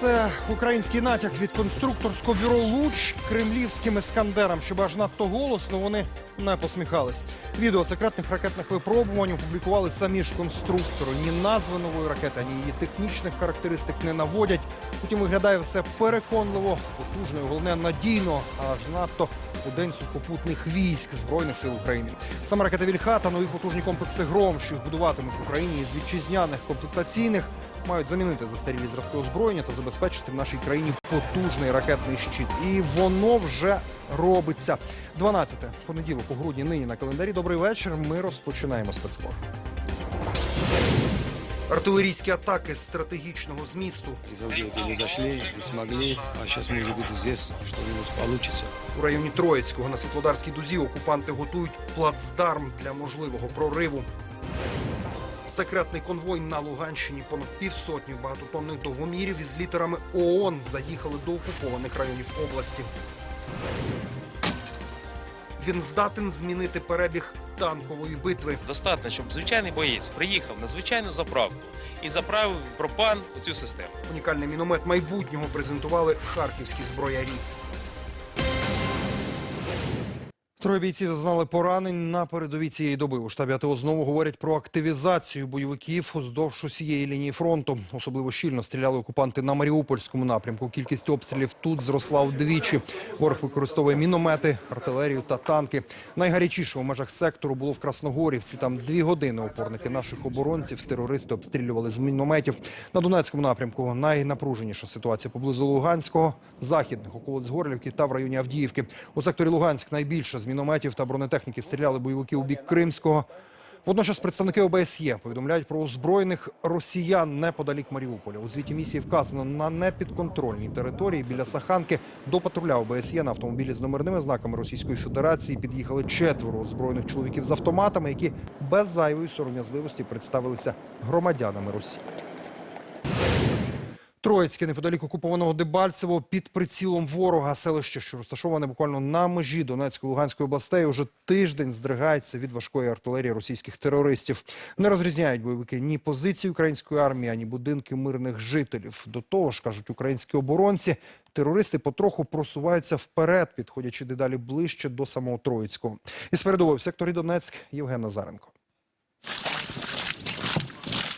Це український натяк від конструкторського бюро Луч кремлівським іскандерам, щоб аж надто голосно вони не посміхались. Відео секретних ракетних випробувань опублікували самі ж конструктори. Ні назви нової ракети, ні її технічних характеристик не наводять. Утім, виглядає все переконливо, потужно і головне надійно, аж надто у день сухопутних військ збройних сил України. Саме ракета Вільха та нові потужні комплекси Гром, що їх будуватимуть в Україні із вітчизняних комплектаційних, мають замінити застарілі зразки озброєння та забезпечити в нашій країні потужний ракетний щит. І воно вже робиться. 12 понеділок у грудні нині на календарі. Добрий вечір. Ми розпочинаємо спецкор. Артилерійські атаки стратегічного змісту не зашли, не смогли, а сейчас может быть здесь что-нибудь получится. у районі Троїцького на Світлодарській дузі окупанти готують плацдарм для можливого прориву. Секретний конвой на Луганщині понад півсотні багатотонних довгомірів із літерами ООН заїхали до окупованих районів області. Він здатен змінити перебіг танкової битви. Достатньо, щоб звичайний боєць приїхав на звичайну заправку і заправив пропан у цю систему. Унікальний міномет майбутнього презентували харківські зброярі. Троє бійців зазнали поранень на передовій цієї доби. У штабі АТО знову говорять про активізацію бойовиків уздовж усієї лінії фронту. Особливо щільно стріляли окупанти на Маріупольському напрямку. Кількість обстрілів тут зросла вдвічі. Ворог використовує міномети, артилерію та танки. Найгарячіше у межах сектору було в Красногорівці. Там дві години опорники наших оборонців терористи обстрілювали з мінометів. На Донецькому напрямку найнапруженіша ситуація поблизу Луганського, західних околиць Горлівки та в районі Авдіївки. У секторі Луганськ найбільше з мінометів та бронетехніки стріляли бойовики у бік Кримського. Водночас представники ОБСЄ повідомляють про озброєних росіян неподалік Маріуполя. У звіті місії вказано на непідконтрольній території біля Саханки до патруля ОБСЄ на автомобілі з номерними знаками Російської Федерації під'їхали четверо озброєних чоловіків з автоматами, які без зайвої сором'язливості представилися громадянами Росії. Троїцьке неподалік окупованого Дебальцево під прицілом ворога. Селище, що розташоване буквально на межі Донецької Луганської областей, уже тиждень здригається від важкої артилерії російських терористів. Не розрізняють бойовики ні позиції української армії, ані будинки мирних жителів. До того ж, кажуть українські оборонці, терористи потроху просуваються вперед, підходячи дедалі ближче до самого Троїцького. Із передової в секторі Донецьк Євген Назаренко.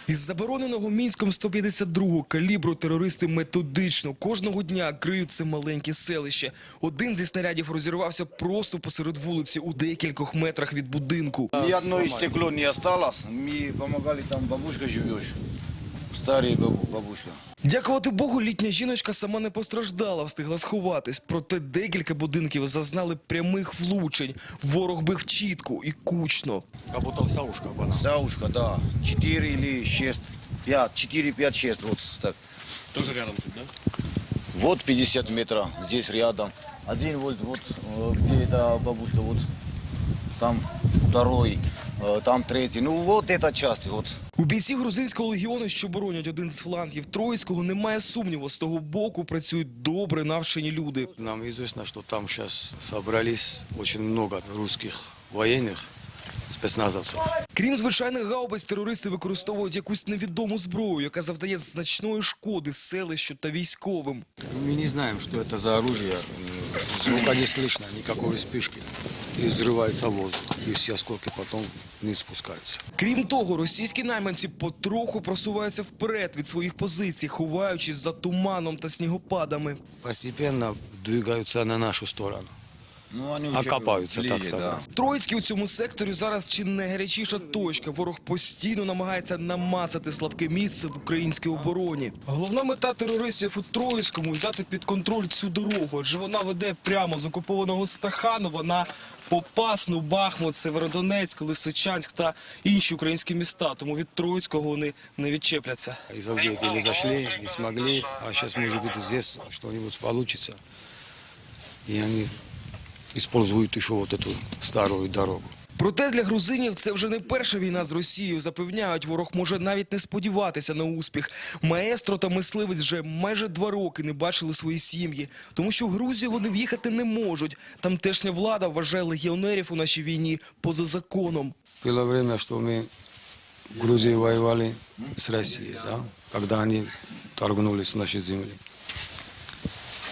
Із забороненого мінськом 152-го калібру терористи методично кожного дня криють це маленьке селище. Один зі снарядів розірвався просто посеред вулиці у декількох метрах від будинку. Ні одного стекло не залишилось, Мені допомагали там бабушка живешь Старая бабу- бабушка. Дякувати Богу, літня жіночка сама не постраждала, встигла сховатись. Проте декілька будинків зазнали прямих влучень. Ворог бив чітко і кучно. Как будто саушка была. Саушка, да. 4 или 6. 5. 4, 5, 6. Вот так. Тоже рядом тут, да? Вот 50 метров. Здесь рядом. Один вот, вот э, где эта бабушка, вот там второй, э, там третий. Ну вот эта часть, вот. У бійців грузинського легіону, що боронять один з флангів Троїцького, немає сумніву. З того боку працюють добре навчені люди. Нам известно, что там сейчас собрались очень много русских военных, спецназовцев. Крім звичайних гаубиць, терористи використовують якусь невідому зброю, яка завдає значної шкоди селищу та військовим. Мы не знаем, что это за оружие. М, Звука не слышно, никакой вспышки. И взрывается воздух. И все осколки потом вниз спускаются. Крім того, російські найманці потроху просуваються вперед від своїх позицій, ховаючись за туманом та снігопадами. Постепенно двигаються на нашу сторону. Ну, они уже Окопаются, так ближе, сказать. Троїцький у цьому секторі зараз чи не гарячіша точка. Ворог постійно намагається намацати слабке місце в українській обороні. Головна мета терористів у Троїцькому взяти під контроль цю дорогу, адже вона веде прямо з окупованого Стаханова на Попасну, Бахмут, Северодонецьк, Лисичанськ та інші українські міста. Тому від Троїцького вони не відчепляться. Из Авдеевки не зашли, не смогли, а сейчас может быть здесь что-нибудь получится. И они используют еще вот эту старую дорогу. Проте для грузинів це вже не перша війна з Росією. Запевняють, ворог може навіть не сподіватися на успіх. Маестро та мисливець вже майже два роки не бачили свої сім'ї, тому що в Грузію вони в'їхати не можуть. Тамтешня влада вважає легіонерів у нашій війні поза законом. Было время, что мы в Грузии воевали с Россией, да, когда они торгнулись в нашей земле.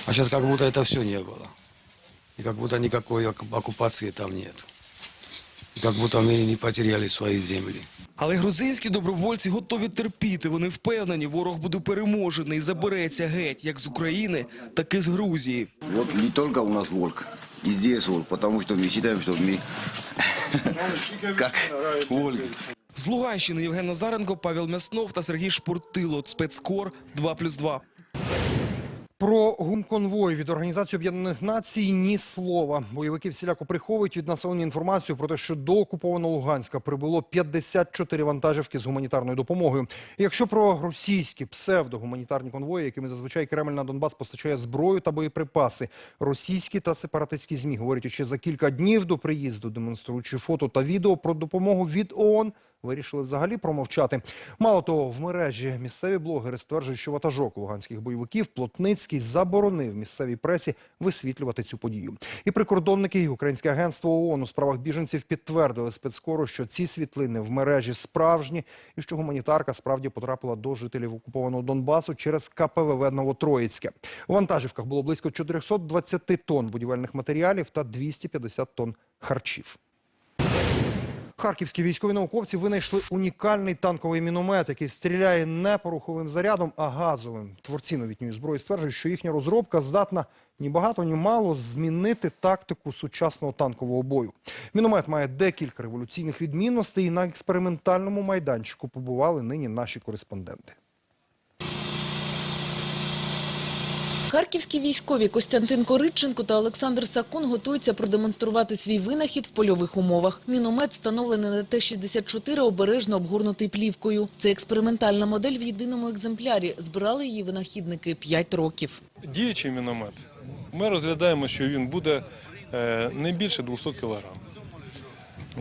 А сейчас как будто это все не было. И как будто никакой оку- оккупации там нет. И как будто мы не потеряли свои земли. Але грузинські добровольці готові терпіти. Вони впевнені, ворог буде переможений і забереться геть як з України, так і з Грузії. Вот не только у нас волк, и здесь волк, потому что мы считаем, что мы как волки. З Луганщини Євген Назаренко, Павел Мяснов та Сергій Шпуртило. Спецкор 2+,2. Про гумконвой від Організації Об'єднаних Націй ні слова. Бойовики всіляко приховують від населення інформацію про те, що до окупованого Луганська прибуло 54 вантажівки з гуманітарною допомогою. Якщо про російські псевдогуманітарні конвої, якими зазвичай Кремль на Донбас постачає зброю та боєприпаси, російські та сепаратистські змі говорять ще за кілька днів до приїзду, демонструючи фото та відео про допомогу від ООН, вирішили взагалі промовчати. Мало того, в мережі місцеві блогери стверджують, що ватажок луганських бойовиків Плотницький заборонив місцевій пресі висвітлювати цю подію. І прикордонники, і Українське агентство ООН у справах біженців підтвердили спецкору, що ці світлини в мережі справжні і що гуманітарка справді потрапила до жителів окупованого Донбасу через КПВВ Новотроїцьке. У вантажівках було близько 420 тонн будівельних матеріалів та 250 тонн харчів. Харківські військові науковці винайшли унікальний танковий міномет, який стріляє не пороховим зарядом, а газовим. Творці новітньої зброї стверджують, що їхня розробка здатна ні багато, ні мало змінити тактику сучасного танкового бою. Міномет має декілька революційних відмінностей, і на експериментальному майданчику побували нині наші кореспонденти. Харківські військові Костянтин Коритченко та Олександр Сакун готуються продемонструвати свій винахід в польових умовах. Міномет встановлений на Т-64, обережно обгорнутий плівкою. Це експериментальна модель в єдиному екземплярі. Збирали її винахідники 5 років. Діючий міномет. Ми розглядаємо, що він буде е, не більше 200 кг.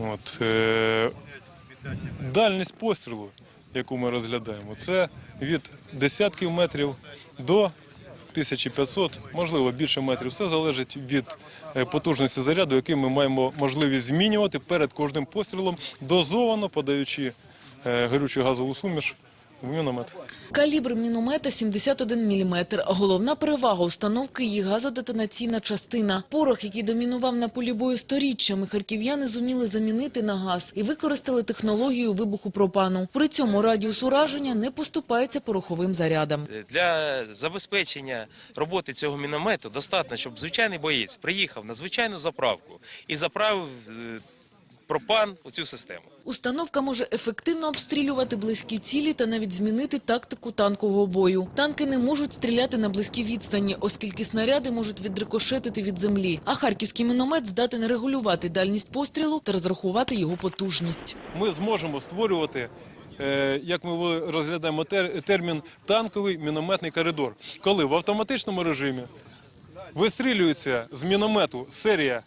От, е, дальність пострілу, яку ми розглядаємо, це від десятків метрів до 1500, можливо, більше метрів. Все залежить від е, потужності заряду, який ми маємо можливість змінювати перед кожним пострілом, дозовано подаючи е, горючу газову суміш в міномет. Калібр міномета 71 мм. Головна перевага установки – її газодетонаційна частина. Порох, який домінував на полі бою сторіччями, харків'яни зуміли замінити на газ і використали технологію вибуху пропану. При цьому радіус ураження не поступається пороховим зарядам. Для забезпечення роботи цього міномету достатньо, щоб звичайний боєць приїхав на звичайну заправку і заправив е, пропан у цю систему. Установка може ефективно обстрілювати близькі цілі та навіть змінити тактику танкового бою. Танки не можуть стріляти на близькій відстані, оскільки снаряди можуть відрикошетити від землі. А харківський міномет здатен регулювати дальність пострілу та розрахувати його потужність. ми зможемо створювати, е, як ми розглядаємо тер- термін танковий мінометний коридор, коли в автоматичному режимі вистрілюється з міномету серія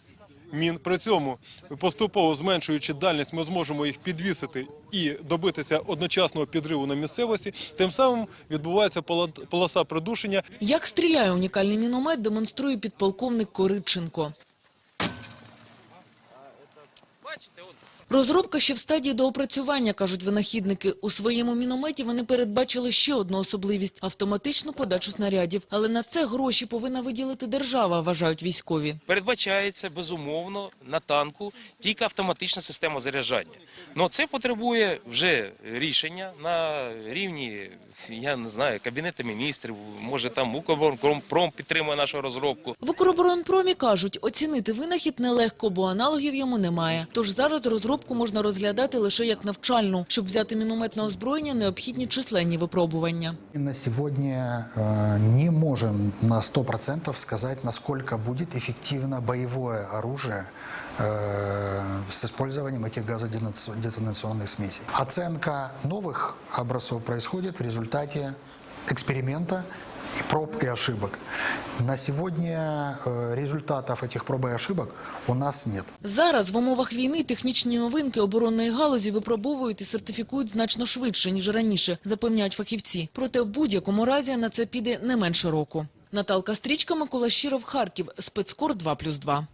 мін. При цьому поступово зменшуючи дальність, ми зможемо їх підвісити і добитися одночасного підриву на місцевості. Тим самим відбувається полоса придушення Як стріляє унікальний міномет, демонструє підполковник Коритченко. Бачите, от Розробка ще в стадії доопрацювання, кажуть винахідники. У своєму мінометі вони передбачили ще одну особливість – автоматичну подачу снарядів. Але на це гроші повинна виділити держава, вважають військові. передбачається безумовно на танку тільки автоматична система заряджання. Ну це потребує вже рішення на рівні, я не знаю, кабінету міністрів, може там Укроборонпром підтримує нашу розробку. В Укроборонпромі кажуть, оцінити винахід нелегко, бо аналогів йому немає. Тож зараз розробку можна розглядати лише як навчальну. Щоб взяти міномет на озброєння, необхідні численні випробування. И На сегодня э, не можем на 100% сказать, насколько будет эффективно боевое оружие э, с использованием этих газодетонационных смесей. Оценка новых образцов происходит в результате эксперимента и проб и ошибок. На сегодня э, результатов этих проб и ошибок у нас нет. Зараз в умовах війни технічні новинки оборонної галузі випробовують і сертифікують значно швидше, ніж раніше, запевняють фахівці. Проте в будь-якому разі на це піде не менше року. Наталка Стрічка, Микола Щиров, Харків. Спецкор 2+,2.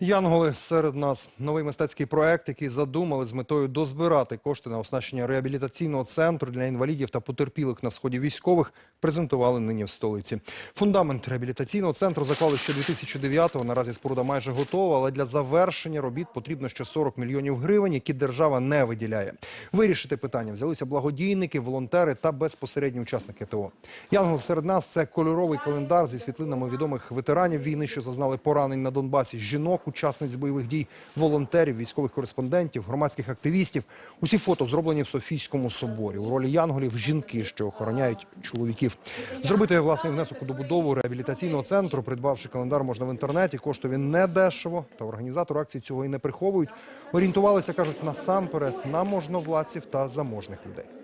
Янголи серед нас новий мистецький проект, який задумали з метою дозбирати кошти на оснащення реабілітаційного центру для інвалідів та потерпілих на сході військових, презентували нині в столиці. Фундамент реабілітаційного центру заклали ще 2009-го. Наразі споруда майже готова, але для завершення робіт потрібно ще 40 мільйонів гривень, які держава не виділяє. Вирішити питання взялися благодійники, волонтери та безпосередні учасники ТО. Янгол серед нас це кольоровий календар зі світлинами відомих ветеранів війни, що зазнали поранень на Донбасі, жінок, учасниць бойових дій, волонтерів, військових кореспондентів, громадських активістів. Усі фото зроблені в Софійському соборі. У ролі янголів жінки, що охороняють чоловіків. Зробити власний внесок у добудову реабілітаційного центру, придбавши календар, можна в інтернеті. Коштує він не дешево. Та організатори акції цього і не приховують. Орієнтувалися, кажуть, насамперед на можновладців та заможних людей.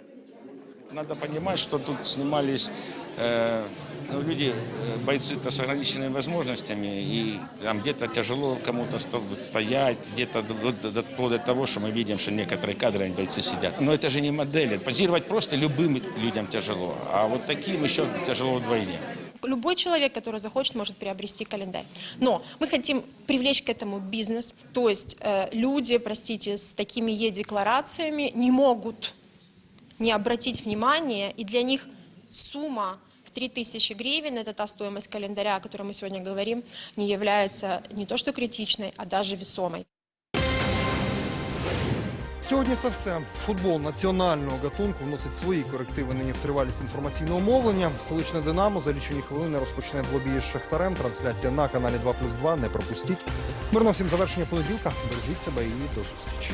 Надо понимать, что тут снимались э, ну, люди, э, бойцы-то с ограниченными возможностями, и там где-то тяжело кому-то сто- стоять, где-то вплоть до того, что мы видим, что некоторые кадры, бойцы сидят. Но это же не модели. Позировать просто любым людям тяжело, а вот таким еще тяжело вдвойне. Любой человек, который захочет, может приобрести календарь. Но мы хотим привлечь к этому бизнес. То есть э, люди, простите, с такими Е-декларациями не могут не обратить внимание, и для них сумма в 3000 гривен, это та стоимость календаря, о которой мы сегодня говорим, не является не то что критичной, а даже весомой. Сьогодні це все. Футбол національного гатунку вносить свої корективи нині в тривалість інформаційного мовлення. Столичне Динамо за лічені хвилини розпочне двобій з Шахтарем. Трансляція на каналі 2+,2. Не пропустіть. Мирно всім завершення понеділка. Бережіть себе і до зустрічі.